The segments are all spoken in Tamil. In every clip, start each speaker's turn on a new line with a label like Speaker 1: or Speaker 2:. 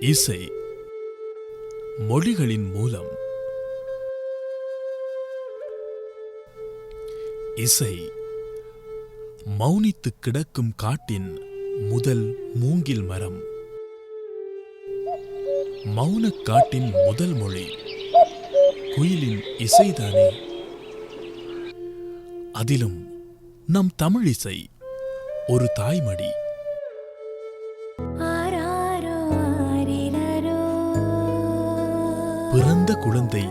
Speaker 1: இசை மொழிகளின் மூலம். இசை மௌனித்து கிடக்கும் காட்டின் முதல் மூங்கில் மரம். மௌனக் காட்டின் முதல் மொழி குயிலின் இசைதானே. அதிலும் நம் தமிழிசை ஒரு தாய்மடி. பிறந்த குழந்தை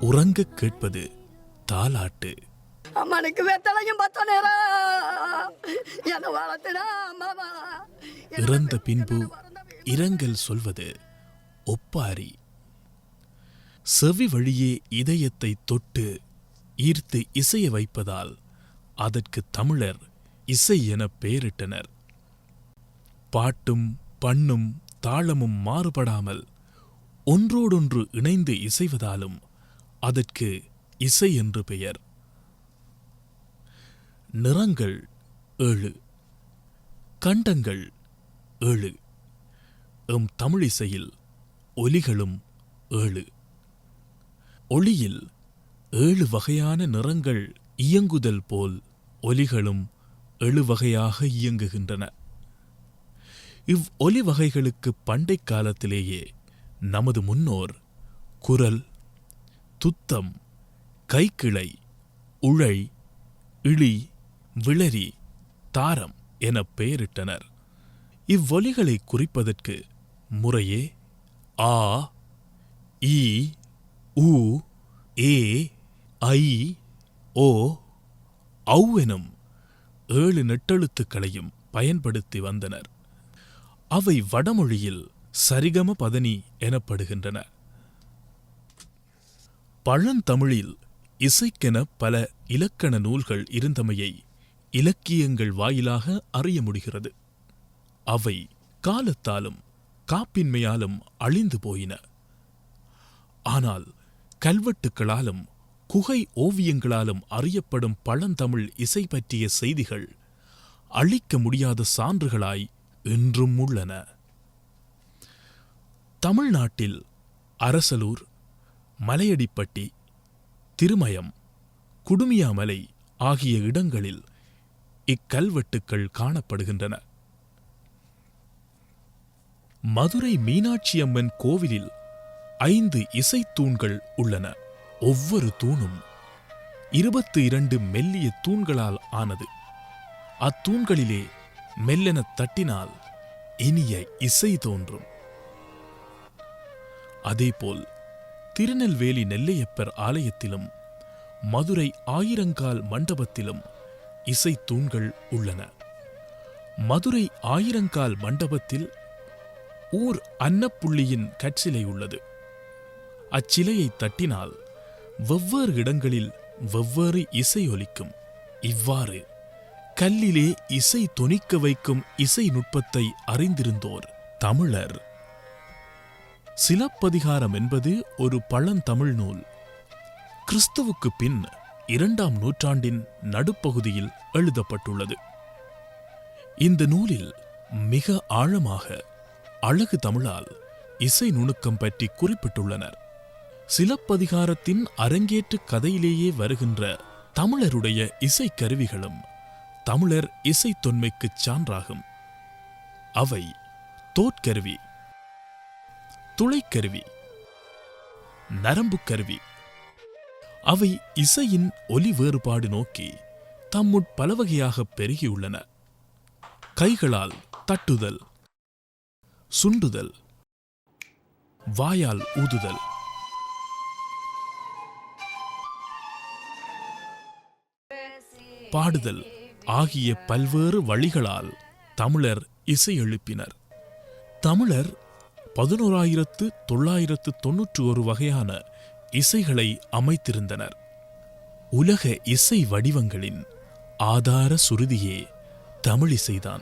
Speaker 1: உறங்கக் கேட்பது தாலாட்டு.
Speaker 2: அம்மனுக்கு வெத்தலையும் பத்த நேரம்
Speaker 1: இறந்த பின்பு இரங்கல் சொல்வது ஒப்பாரி. செவி வழியே இதயத்தை தொட்டு ஈர்த்து இசைய வைப்பதால் அதற்கு தமிழர் இசை என பெயரிட்டனர். பாட்டும் பண்ணும் தாளமும் மாறுபடாமல் ஒன்றோடொன்று இணைந்து இசைவதாலும் அதற்கு இசை என்று பெயர். நிறங்கள் ஏழு. கண்டங்கள் ஏழு. எம் தமிழிசையில் ஒலிகளும் ஏழு. ஒளியில் ஏழு வகையான நிறங்கள் இயங்குதல் போல் ஒலிகளும் ஏழு வகையாக இயங்குகின்றன. இவ் ஒலி வகைகளுக்கு பண்டைக் காலத்திலேயே நமது முன்னோர். குரல் துத்தம் கைக்கிளை உழை இழி விளரி தாரம் என பெயரிட்டனர். இவ்வொலிகளை குறிப்பதற்கு முறையே ஆ ஈ உ ஏ ஐ ஓ ஔ எனும் ஏழு நெட்டெழுத்துக்களையும் பயன்படுத்தி வந்தனர். அவை வடமொழியில் சரிகம பதனி எனப்படுகின்றன. பழந்தமிழில் இசைக்கென பல இலக்கண நூல்கள் இருந்தமையை இலக்கியங்கள் வாயிலாக அறிய முடிகிறது. அவை காலத்தாலும் காப்பின்மையாலும் அழிந்து போயின. ஆனால் கல்வெட்டுக்களாலும் குகை ஓவியங்களாலும் அறியப்படும் பழந்தமிழ் இசை பற்றிய செய்திகள் அழிக்க முடியாத சான்றுகளாய் இன்றும் உள்ளன. தமிழ்நாட்டில் அரசலூர் மலையடிப்பட்டி திருமயம் குடுமியாமலை ஆகிய இடங்களில் இக்கல்வெட்டுக்கள் காணப்படுகின்றன. மதுரை மீனாட்சியம்மன் கோவிலில் ஐந்து இசைத்தூண்கள் உள்ளன. ஒவ்வொரு தூணும் இருபத்து இரண்டு மெல்லிய தூண்களால் ஆனது. அத்தூண்களிலே மெல்லெனத் தட்டினால் இனிய இசை தோன்றும். அதேபோல் திருநெல்வேலி நெல்லையப்பர் ஆலயத்திலும் மதுரை ஆயிரங்கால் மண்டபத்திலும் இசை தூண்கள் உள்ளன. மதுரை ஆயிரங்கால் மண்டபத்தில் ஊர் அன்னப்புள்ளியின் கற்சிலை உள்ளது. அச்சிலையை தட்டினால் வெவ்வேறு இடங்களில் வெவ்வேறு இசை ஒலிக்கும். இவ்வாறு கல்லிலே இசை தொனிக்க வைக்கும் இசை நுட்பத்தை அறிந்திருந்தோர் தமிழர். சிலப்பதிகாரம் என்பது ஒரு பழந்தமிழ் நூல். கிறிஸ்துவுக்கு பின் இரண்டாம் நூற்றாண்டின் நடுப்பகுதியில் எழுதப்பட்டுள்ளது. இந்த நூலில் மிக ஆழமாக அழகு தமிழால் இசை நுணுக்கம் பற்றி குறிப்பிட்டுள்ளனர். சிலப்பதிகாரத்தின் அரங்கேற்று கதையிலேயே வருகின்ற தமிழருடைய இசைக்கருவிகளும் தமிழர் இசைத்தொன்மைக்குச் சான்றாகும். அவை தோற்கருவி துளைக்கருவி. நரம்புக் கருவி அவை இசையின் ஒலி வேறுபாடு நோக்கி தம்முட் பலவகையாக பெருகியுள்ளன. கைகளால் தட்டுதல். சுண்டுதல். வாயால் ஊதுதல். பாடுதல் ஆகிய பல்வேறு வழிகளால் தமிழர் இசை எழுப்பினர். தமிழர் பதினோராயிரத்து தொள்ளாயிரத்து தொன்னூற்று ஒரு வகையான இசைகளை அமைத்திருந்தனர். உலக இசை வடிவங்களின் ஆதார சுருதியே தமிழிசைதான்.